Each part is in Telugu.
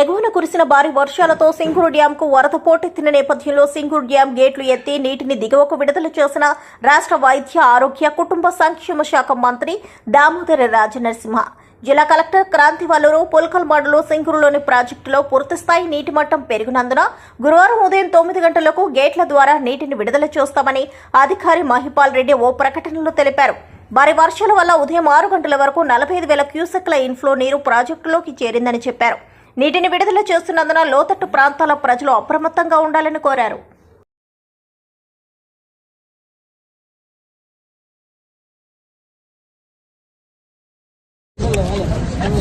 ఎగువన కురిసిన భారీ వర్షాలతో సింగూరు డ్యాంకు వరద పోటెత్తిన నేపథ్యంలో సింగూరు డ్యాం గేట్లు ఎత్తి నీటిని దిగువకు విడుదల చేసిన రాష్ట్ర వైద్య ఆరోగ్య కుటుంబ సంక్షేమ శాఖ మంత్రి దామోదర రాజనరసింహ. జిల్లా కలెక్టర్ క్రాంతి వల్లూరు పుల్కల్ మండలు సింగూరులోని ప్రాజెక్టులో పూర్తిస్థాయి నీటి మట్టం పెరిగినందున గురువారం ఉదయం తొమ్మిది గంటలకు గేట్ల ద్వారా నీటిని విడుదల చేస్తామని అధికారి మహిపాల్ రెడ్డి ఓ ప్రకటనలో తెలిపారు. భారీ వర్షాల వల్ల ఉదయం ఆరు గంటల వరకు నలభై ఐదు వేల క్యూసెక్ల ఇన్ఫ్లో నీరు ప్రాజెక్టులోకి చేరిందని చెప్పారు. నీటిని విడుదల చేస్తున్నందున లోతట్టు ప్రాంతాల ప్రజలు అప్రమత్తంగా ఉండాలని కోరారు.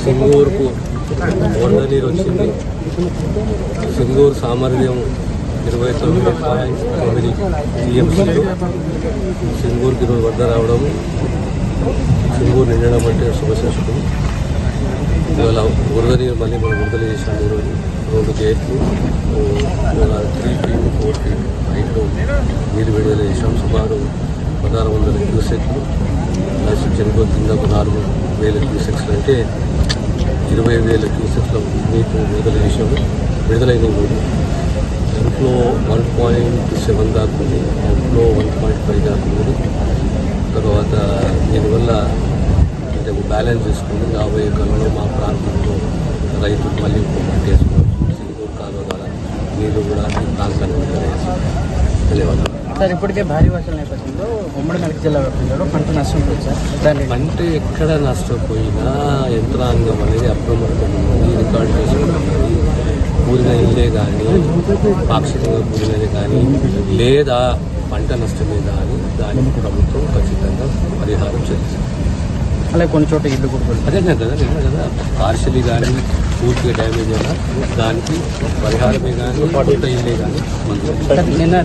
సింగూరుకు వంద నీరు వచ్చింది. సింగూరు సామర్థ్యం ఇరవై తొమ్మిది పాయింట్ తొమ్మిది టీఎంసీలు సింగూరుకి ఈరోజు వరద రావడం సింగూరు నిండడం అంటే శుభశేషకం ఇవాళ వరద మళ్ళీ మనం విడుదల చేసాం ఈరోజు రెండు గేట్లు ఇవాళ త్రీ ఫీట్ ఫోర్ ఫీట్ హైట్లో నీరు విడుదల చేసాం సుమారు పదహారు వందల క్యూసెక్లు ప్లస్ చెరుకు కింద ఒక నాలుగు వేల క్యూసెక్స్లు అంటే ఇరవై వేల క్యూసెక్ల నీటి విడుదల చేసాము విడుదలైన మూడు ఇంట్లో వన్ పాయింట్ సెవెన్ దాకా ఉంది. అవుట్ఫ్లో వన్ పాయింట్ ఫైవ్ దాకా ఉంది. తర్వాత దీనివల్ల బ్యాలెన్స్ చేసుకుని రాబోయే కాలంలో మా ప్రాంతంలో రైతులు మళ్ళీ ఇంకో పంట వేసుకోవచ్చు సింగూరు కాలువ ద్వారా నీరు కూడా ప్రాంతానికి ధన్యవాదాలు. సార్ ఇప్పటికే భారీ వర్షాల నేపథ్యంలో ఉమ్మడి మెదక్ జిల్లా వ్యాప్తంగా పంట నష్టం పోయింది సార్ పంట ఎక్కడ నష్టపోయినా యంత్రాంగం అనేది అప్రమత్తం ఉన్నది రికార్డు చేసుకుంటున్నది. కూలిన ఇల్లే కానీ పాక్షికంగా కూలినది కానీ లేదా పంట నష్టమే కానీ దానికి ప్రభుత్వం ఖచ్చితంగా పరిహారం అలాగే కొన్ని చోట్ల ఇల్లు కూడా. అదే కదా నేను కదా పార్షలీ కానీ పూర్తిగా డ్యామేజ్ అయినా దానికి పరిహారమే కానీ ఇల్లే కానీ నిన్న